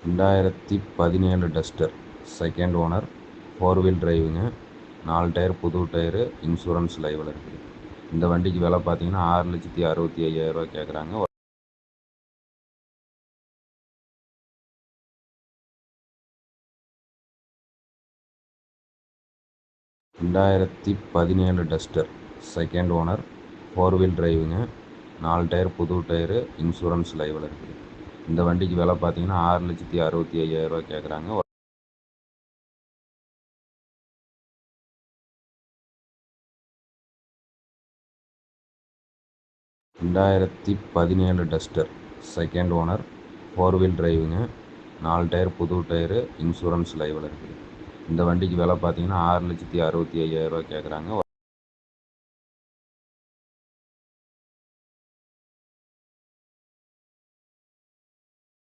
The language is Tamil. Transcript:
ரெண்டாயிரத்தி பதினேழு Duster second owner four wheel டிரைவுங்க நாலு டயர் புது டயரு இன்சூரன்ஸ் லைவில் இருக்குது. இந்த வண்டிக்கு விலை பார்த்தீங்கன்னா ஆறு லட்சத்தி அறுபத்தி ஐயாயிரரூவா கேட்குறாங்க ரெண்டாயிரத்தி பதினேழு Duster second owner four wheel டிரைவுங்க நாலு டயர் புது டயரு இன்சூரன்ஸ் லைவில் இருக்குது. இந்த வண்டிக்கு விலை பார்த்தீங்கன்னா ஆறு லட்சத்தி அறுபத்தி ஐயாயிரரூவா கேட்குறாங்க. ரெண்டாயிரத்தி பதினேழு Duster. Second owner four wheel டிரைவுங்க நாலு டயர் புது டயரு இன்சூரன்ஸ் லைவில் இருக்குது. இந்த வண்டிக்கு விலை பார்த்தீங்கன்னா ஆறு லட்சத்தி அறுபத்தி ஐயாயிரரூவா கேட்குறாங்க.